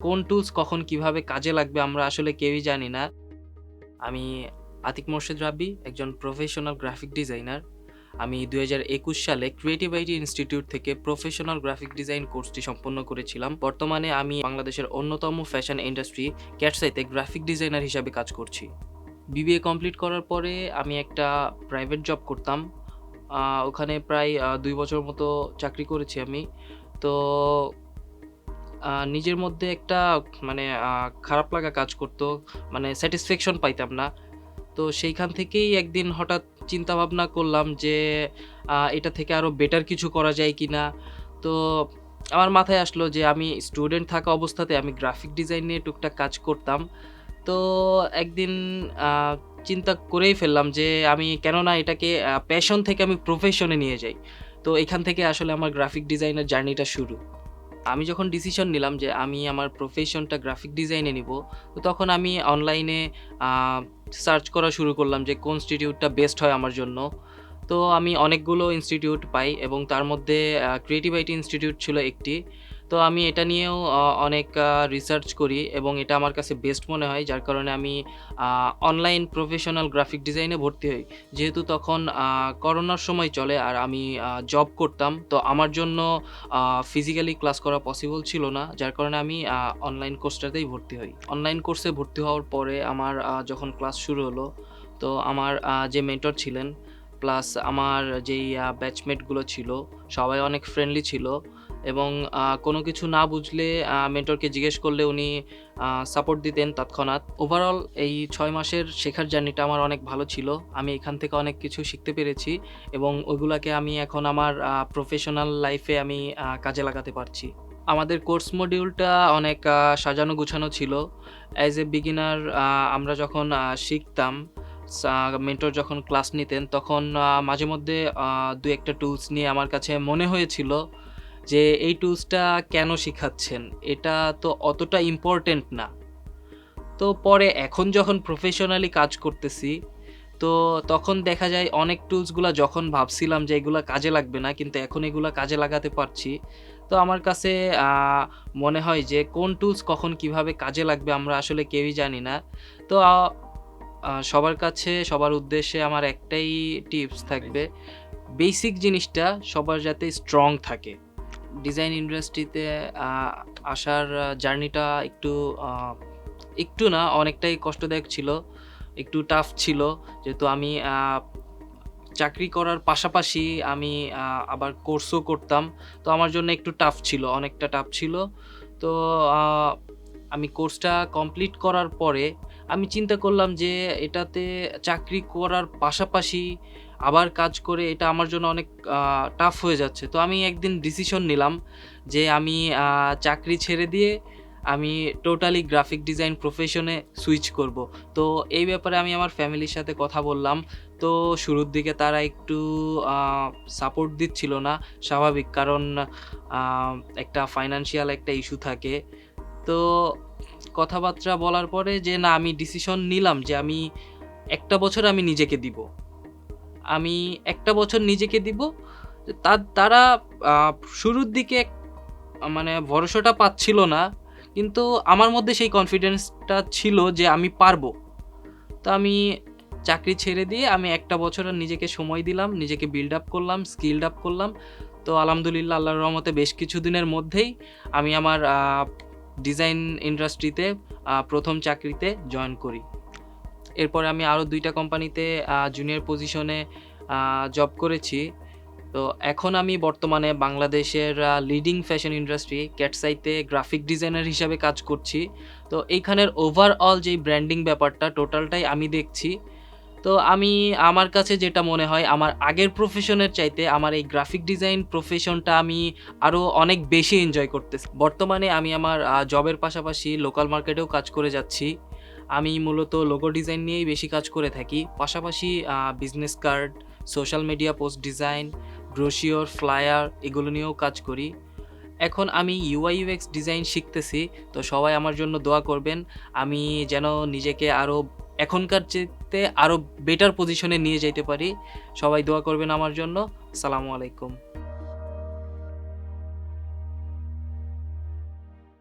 কোন টুলস কখন কীভাবে কাজে লাগবে আমরা আসলে কেউই জানি না। আমি আতিক মোর্শেদ রাব্বি, একজন প্রফেশনাল গ্রাফিক ডিজাইনার। আমি ২০২১ সালে ক্রিয়েটিভ আইটি ইনস্টিটিউট থেকে প্রফেশনাল গ্রাফিক ডিজাইন কোর্সটি সম্পন্ন করেছিলাম। বর্তমানে আমি বাংলাদেশের অন্যতম ফ্যাশন ইন্ডাস্ট্রি ক্যাটসাইতে গ্রাফিক ডিজাইনার হিসাবে কাজ করছি। বিবিএ কমপ্লিট করার পরে আমি একটা প্রাইভেট জব করতাম। ওখানে প্রায় দুই বছর মতো চাকরি করেছি আমি। তো নিজের মধ্যে একটা মানে খারাপ লাগা কাজ করত। মানে স্যাটিসফ্যাকশন পাইতাম না। তো সেইখান থেকেই একদিন হঠাৎ চিন্তা ভাবনা করলাম যে এটা থেকে আরও বেটার কিছু করা যায় কি না তো আমার মাথায় আসলো যে, আমি স্টুডেন্ট থাকা অবস্থাতে আমি গ্রাফিক ডিজাইন নিয়ে টুকটাক কাজ করতাম। তো একদিন চিন্তা করেই ফেললাম যে, আমি কেন না এটাকে প্যাশন থেকে আমি প্রফেশন নিয়ে যাই। তো এখান থেকে আসলে আমার গ্রাফিক ডিজাইনের জার্নিটা শুরু। আমি যখন ডিসিশন নিলাম যে আমি আমার প্রফেশনটা গ্রাফিক ডিজাইনে নিব, তো তখন আমি অনলাইনে সার্চ করা শুরু করলাম যে কোন ইনস্টিটিউটটা বেস্ট হয় আমার জন্য। তো আমি অনেকগুলো ইনস্টিটিউট পাই এবং তার মধ্যে ক্রিয়েটিভ আইটি ইনস্টিটিউট ছিল একটি। তো আমি এটা নিয়েও অনেক রিসার্চ করি এবং এটা আমার কাছে বেস্ট মনে হয়। যার কারণে আমি অনলাইন প্রফেশনাল গ্রাফিক ডিজাইনে ভর্তি হই। যেহেতু তখন করোনার সময় চলে আর আমি জব করতাম। তো আমার জন্য ফিজিক্যালি ক্লাস করা পসিবল ছিল না। যার কারণে আমি অনলাইন কোর্সটাতেই ভর্তি হই। অনলাইন কোর্সে ভর্তি হওয়ার পরে আমার যখন ক্লাস শুরু হলো, তো আমার যে মেন্টর ছিলেন প্লাস আমার যেই ব্যাচমেটগুলো ছিল, সবাই অনেক ফ্রেন্ডলি ছিল এবং কোনো কিছু না বুঝলে মেন্টরকে জিজ্ঞেস করলে উনি সাপোর্ট দিতেন তৎক্ষণাৎ। ওভারঅল এই ছয় মাসের শেখার জার্নিটা আমার অনেক ভালো ছিল। আমি এখান থেকে অনেক কিছু শিখতে পেরেছি এবং ওইগুলাকে আমি এখন আমার প্রফেশনাল লাইফে আমি কাজে লাগাতে পারছি। আমাদের কোর্স মডিউলটা অনেক সাজানো গুছানো ছিল। অ্যাজ এ বিগিনার আমরা যখন শিখতাম, মেন্টর যখন ক্লাস নিতেন তখন মাঝে মধ্যে দু ২-১ টুলস নিয়ে আমার কাছে মনে হয়েছিল যে এই টুলসটা কেন শিখাচ্ছেন? এটা তো অতটা ইম্পর্টেন্ট না। তো পরে এখন যখন প্রফেশনালি কাজ করতেছি, তো তখন দেখা যায় অনেক টুলসগুলা যখন ভাবছিলাম যে এগুলো কাজে লাগবে না, কিন্তু এখন এগুলো কাজে লাগাতে পারছি। তো আমার কাছে মনে হয় যে কোন টুলস কখন কীভাবে কাজে লাগবে আমরা আসলে কেউই জানি না। তো সবার কাছে সবার উদ্দেশ্যে আমার একটাই টিপস থাকবে। বেসিক জিনিসটা সবার যাতে স্ট্রং থাকে। ডিজাইন ইন্ডাস্ট্রিতে আসার জার্নিটা একটু একটু না অনেকটাই কষ্টদায়ক ছিল। একটু টাফ ছিল। যেহেতু আমি চাকরি করার পাশাপাশি আমি আবার কোর্সও করতাম। তো আমার জন্য একটু টাফ ছিল, অনেকটা টাফ ছিল। তো আমি কোর্সটা কমপ্লিট করার পরে আমি চিন্তা করলাম যে এটাতে চাকরি করার পাশাপাশি আবার কাজ করে এটা আমার জন্য অনেক টাফ হয়ে যাচ্ছে। তো আমি একদিন ডিসিশন নিলাম যে আমি চাকরি ছেড়ে দিয়ে আমি টোটালি গ্রাফিক ডিজাইন প্রফেশনে সুইচ করব। তো এই ব্যাপারে আমি আমার ফ্যামিলির সাথে কথা বললাম। তো শুরুর দিকে তারা একটু সাপোর্ট দিচ্ছিল না। স্বাভাবিক কারণ একটা ফাইন্যান্সিয়াল একটা ইস্যু থাকে। তো কথাবার্তা বলার পরে যে না, আমি ডিসিশন নিলাম যে আমি একটা বছর আমি নিজেকে দিব। আমি একটা বছর নিজেকে দিব। তা তারা শুরুর দিকে মানে ভরসাটা পাচ্ছিল না। কিন্তু আমার মধ্যে সেই কনফিডেন্সটা ছিল যে আমি পারব। তো আমি চাকরি ছেড়ে দিয়ে আমি ১ টা বছর নিজেকে সময় দিলাম, নিজেকে বিল্ড আপ করলাম, স্কিল্ড আপ করলাম। তো আলহামদুলিল্লাহ আল্লাহর রহমতে বেশ কিছুদিনের মধ্যেই আমি আমার ডিজাইন ইন্ডাস্ট্রিতে প্রথম চাকরিতে জয়েন করি। এরপরে আমি আরও দুইটা কোম্পানিতে জুনিয়র পজিশনে জব করেছি। তো এখন আমি বর্তমানে বাংলাদেশের লিডিং ফ্যাশন ইন্ডাস্ট্রি ক্যাটসাইতে গ্রাফিক ডিজাইনার হিসাবে কাজ করছি। তো এইখানের ওভারঅল যেই ব্র্যান্ডিং ব্যাপারটা টোটালটাই আমি দেখছি। তো আমি, আমার কাছে যেটা মনে হয়, আমার আগের প্রফেশনের চাইতে আমার এই গ্রাফিক ডিজাইন প্রফেশনটা আমি আরও অনেক বেশি এনজয় করতেছি। বর্তমানে আমি আমার জবের পাশাপাশি লোকাল মার্কেটেও কাজ করে যাচ্ছি। আমি মূলত লোগো ডিজাইন নিয়েই বেশি কাজ করে থাকি। পাশাপাশি business card, social media post design, brochure, flyer এগুলো নিয়েও কাজ করি। এখন আমি UI UX ডিজাইন শিখতেছি। তো সবাই আমার জন্য দোয়া করবেন। আমি যেন নিজেকে আরও এখনকার চাইতে আরও বেটার পজিশনে নিয়ে যেতে পারি। সবাই দোয়া করবেন আমার জন্য। আসসালামু আলাইকুম।